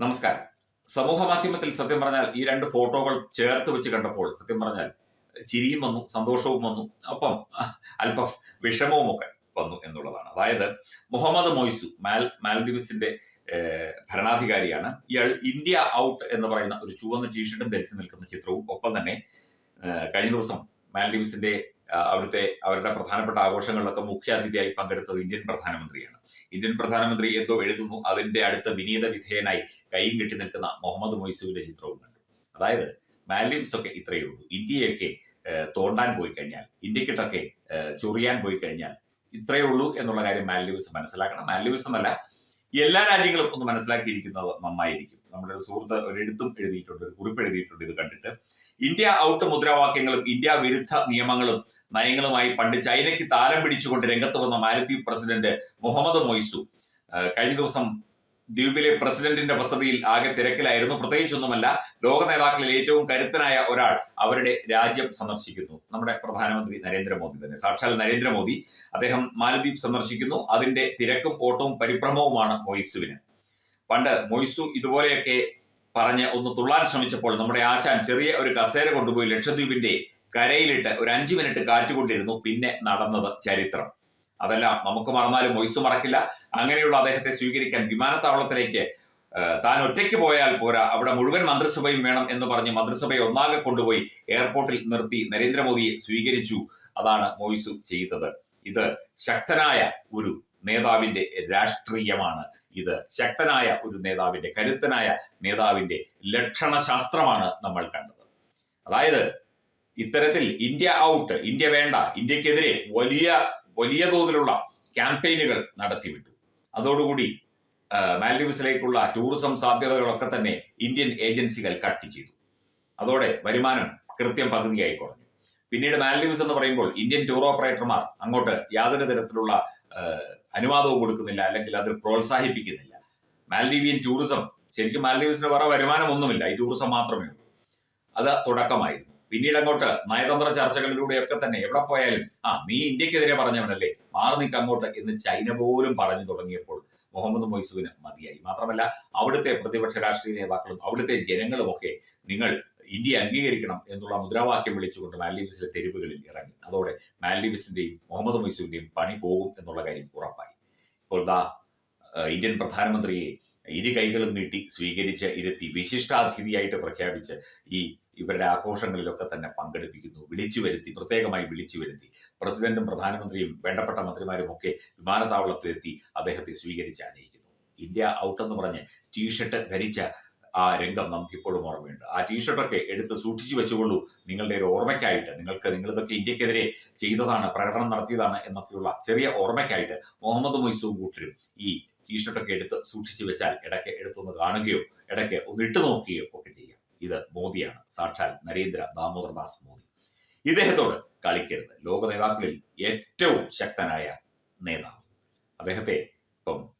നമസ്കാരം. സമൂഹ മാധ്യമത്തിൽ സത്യം പറഞ്ഞാൽ ഈ രണ്ട് ഫോട്ടോകൾ ചേർത്ത് വെച്ച് കണ്ടപ്പോൾ സത്യം പറഞ്ഞാൽ ചിരിയും വന്നു സന്തോഷവും വന്നു. ഒപ്പം അല്പം വിഷമവും ഒക്കെ വന്നു എന്നുള്ളതാണ്. അതായത് മുഹമ്മദ് മൊയ്സു മാൽ മാൽദീവ്സിന്റെ ഭരണാധികാരിയാണ്. ഇയാൾ ഇന്ത്യ ഔട്ട് എന്ന് പറയുന്ന ഒരു ചുവന്ന ടീഷർട്ടും ധരിച്ചു നിൽക്കുന്ന ചിത്രവും ഒപ്പം തന്നെ കഴിഞ്ഞ ദിവസം മാൽദീവ്സിന്റെ ആ, അവിടുത്തെ അവരുടെ പ്രധാനപ്പെട്ട ആഘോഷങ്ങളിലൊക്കെ മുഖ്യാതിഥിയായി പങ്കെടുത്തത് ഇന്ത്യൻ പ്രധാനമന്ത്രിയാണ്. ഇന്ത്യൻ പ്രധാനമന്ത്രി എന്തോ എഴുതുന്നു അതിന്റെ അടുത്ത വിനീത വിധേയനായി കൈയും കെട്ടി നിൽക്കുന്ന മുഹമ്മദ് മൊയ്സുവിന്റെ ചിത്രവും കണ്ടു. അതായത് മാലിംസ് ഒക്കെ ഇത്രയേ ഉള്ളൂ. ഇന്ത്യയൊക്കെ തോണ്ടാൻ പോയി കഴിഞ്ഞാൽ ഇന്ത്യക്കിട്ടൊക്കെ ചൊറിയാൻ പോയി കഴിഞ്ഞാൽ ഇത്രയേ ഉള്ളൂ എന്നുള്ള കാര്യം മാലിവിസ് മനസ്സിലാക്കണം. മാലിവിസ് എന്നല്ല എല്ലാ രാജ്യങ്ങളും ഒന്ന് മനസ്സിലാക്കിയിരിക്കുന്നത് നന്നായിരിക്കും. നമ്മുടെ ഒരു സുഹൃത്ത് ഒരു എഴുത്തും എഴുതിയിട്ടുണ്ട് ഒരു കുറിപ്പ് എഴുതിയിട്ടുണ്ട് ഇത് കണ്ടിട്ട്. ഇന്ത്യ ഔട്ട് മുദ്രാവാക്യങ്ങളും ഇന്ത്യ വിരുദ്ധ നിയമങ്ങളും നയങ്ങളുമായി പണ്ട് ചൈനയ്ക്ക് താലം പിടിച്ചുകൊണ്ട് രംഗത്ത് വന്ന മാലദ്വീപ് പ്രസിഡന്റ് മുഹമ്മദ് മൊയ്സു കഴിഞ്ഞ ദിവസം ദ്വീപിലെ പ്രസിഡന്റിന്റെ വസതിയിൽ ആകെ തിരക്കിലായിരുന്നു. പ്രത്യേകിച്ചൊന്നുമല്ല ലോക നേതാക്കളിൽ ഏറ്റവും കരുത്തനായ ഒരാൾ അവരുടെ രാജ്യം സന്ദർശിക്കുന്നു. നമ്മുടെ പ്രധാനമന്ത്രി നരേന്ദ്രമോദി തന്നെ. സാക്ഷാൽ നരേന്ദ്രമോദി അദ്ദേഹം മാലദ്വീപ് സന്ദർശിക്കുന്നു. അതിന്റെ തിരക്കും ഓട്ടവും പരിഭ്രമവുമാണ് മൊയ്സുവിന്. പണ്ട് മൊയ്സു ഇതുപോലെയൊക്കെ പറഞ്ഞ് ഒന്ന് തുള്ളാൻ ശ്രമിച്ചപ്പോൾ നമ്മുടെ ആശാൻ ചെറിയ ഒരു കസേര കൊണ്ടുപോയി ലക്ഷദ്വീപിന്റെ കരയിലിട്ട് ഒരു അഞ്ചു മിനിറ്റ് കാറ്റുകൊണ്ടിരുന്നു. പിന്നെ നടന്നത് ചരിത്രം. അതെല്ലാം നമുക്ക് മറന്നാലും വോയിസ് മറക്കില്ല. അങ്ങനെയുള്ള അദ്ദേഹത്തെ സ്വീകരിക്കാൻ വിമാനത്താവളത്തിലേക്ക് താൻ ഒറ്റയ്ക്ക് പോയാൽ പോരാ. അവിടെ മുഴുവൻ മന്ത്രിസഭയും വേണം എന്ന് പറഞ്ഞ് മന്ത്രിസഭയെ ഒന്നാകെ കൊണ്ടുപോയി എയർപോർട്ടിൽ നിർത്തി നരേന്ദ്രമോദിയെ സ്വീകരിച്ചു. അതാണ് മോയിസു ചെയ്തത്. ഇത് ശക്തനായ ഒരു നേതാവിന്റെ രാഷ്ട്രീയമാണ്. ഇത് ശക്തനായ ഒരു നേതാവിന്റെ കരുത്തനായ നേതാവിന്റെ ലക്ഷണശാസ്ത്രമാണ് നമ്മൾ കണ്ടത്. അതായത് ഇത്തരത്തിൽ ഇന്ത്യ ഔട്ട് ഇന്ത്യ വേണ്ട ഇന്ത്യക്കെതിരെ വലിയ വലിയ തോതിലുള്ള ക്യാമ്പയിനുകൾ നടത്തിവിട്ടു. അതോടുകൂടി ആ, മാൽഡീവ്സിലേക്കുള്ള ടൂറിസം സാധ്യതകളൊക്കെ തന്നെ ഇന്ത്യൻ ഏജൻസികൾ കട്ട് ചെയ്തു. അതോടെ വരുമാനം കൃത്യം പകുതിയായി കുറഞ്ഞു. പിന്നീട് മാൽഡീവ്സ് എന്ന് പറയുമ്പോൾ ഇന്ത്യൻ ടൂർ ഓപ്പറേറ്റർമാർ അങ്ങോട്ട് യാതൊരു തരത്തിലുള്ള അനുവാദവും കൊടുക്കുന്നില്ല അല്ലെങ്കിൽ അത് പ്രോത്സാഹിപ്പിക്കുന്നില്ല. മാലിവിയൻ ടൂറിസം ശരിക്കും മാൽഡീവ്സിന് വേറെ വരുമാനമൊന്നുമില്ല ഈ ടൂറിസം മാത്രമേ ഉള്ളൂ. അത് തുടക്കമായിരുന്നു. പിന്നീട് അങ്ങോട്ട് നയതന്ത്ര ചർച്ചകളിലൂടെയൊക്കെ തന്നെ എവിടെ പോയാലും ആ നീ ഇന്ത്യക്കെതിരെ പറഞ്ഞവനല്ലേ? മാറി നിൽക്ക് അങ്ങോട്ട് എന്ന് ചൈന പോലും പറഞ്ഞു തുടങ്ങിയപ്പോൾ മുഹമ്മദ് മൊയ്സുവിന് മതിയായി. മാത്രമല്ല അവിടുത്തെ പ്രതിപക്ഷ രാഷ്ട്രീയ നേതാക്കളും അവിടുത്തെ ജനങ്ങളും ഒക്കെ നിങ്ങൾ ഇന്ത്യ അംഗീകരിക്കണം എന്നുള്ള മുദ്രാവാക്യം വിളിച്ചുകൊണ്ട് മാൽഡീവ്സിലെ തെരുവുകളിൽ ഇറങ്ങി. അതോടെ മാൽഡീവ്സിന്റെയും മുഹമ്മദ് മൊയ്സുവിന്റെയും പണി പോകും എന്നുള്ള കാര്യം ഉറപ്പായി. ഇപ്പോൾ ദാ ഇന്ത്യൻ പ്രധാനമന്ത്രിയെ ഇരു കൈകളും നീട്ടി സ്വീകരിച്ച് ഇരുത്തി വിശിഷ്ടാതിഥിയായിട്ട് പ്രഖ്യാപിച്ച് ഈ ഇവരുടെ ആഘോഷങ്ങളിലൊക്കെ തന്നെ പങ്കെടുപ്പിക്കുന്നു. വിളിച്ചു വരുത്തി പ്രത്യേകമായി വിളിച്ചു വരുത്തി. പ്രസിഡന്റും പ്രധാനമന്ത്രിയും വേണ്ടപ്പെട്ട മന്ത്രിമാരും ഒക്കെ വിമാനത്താവളത്തിലെത്തി അദ്ദേഹത്തെ സ്വീകരിച്ച് ആനയിക്കുന്നു. ഇന്ത്യ ഔട്ട് എന്ന് പറഞ്ഞ് ടീഷർട്ട് ധരിച്ച ആ രംഗം നമുക്കിപ്പോഴും ഓർമ്മയുണ്ട്. ആ ടീഷർട്ടൊക്കെ എടുത്ത് സൂക്ഷിച്ചു വെച്ചുകൊള്ളൂ. നിങ്ങളുടെ ഒരു ഓർമ്മയ്ക്കായിട്ട് നിങ്ങൾക്ക് നിങ്ങളിതൊക്കെ ഇന്ത്യക്കെതിരെ ചെയ്തതാണ് പ്രകടനം നടത്തിയതാണ് എന്നൊക്കെയുള്ള ചെറിയ ഓർമ്മയ്ക്കായിട്ട് മുഹമ്മദ് മൊയ്സും കൂട്ടരും ഈ ടീഷർട്ടൊക്കെ എടുത്ത് സൂക്ഷിച്ചു വെച്ചാൽ ഇടയ്ക്ക് എടുത്തൊന്ന് കാണുകയോ ഇടയ്ക്ക് ഒന്ന് ഇട്ടു നോക്കുകയോ ഒക്കെ ചെയ്യാം. ഇത് മോദിയാണ്. സാക്ഷാൽ നരേന്ദ്ര ദാമോദർദാസ് മോദി. ഇദ്ദേഹത്തോട് കളിക്കരുത്. ലോക നേതാക്കളിൽ ഏറ്റവും ശക്തനായ നേതാവ്. അദ്ദേഹത്തെ ഇപ്പം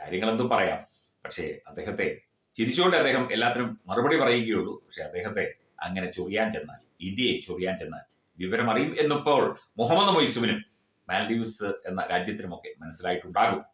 കാര്യങ്ങൾ എന്തും പറയാം. പക്ഷേ അദ്ദേഹത്തെ ചിരിച്ചുകൊണ്ട് അദ്ദേഹം എല്ലാത്തിനും മറുപടി പറയുകയുള്ളൂ. പക്ഷെ അദ്ദേഹത്തെ അങ്ങനെ ചൊറിയാൻ ചെന്നാൽ ഇന്ത്യയെ ചൊറിയാൻ ചെന്നാൽ വിവരമറിയും എന്നിപ്പോൾ മുഹമ്മദ് മൊയ്സുവിനും മാൽഡീവ്സ് എന്ന രാജ്യത്തിനുമൊക്കെ മനസ്സിലായിട്ടുണ്ടാകും.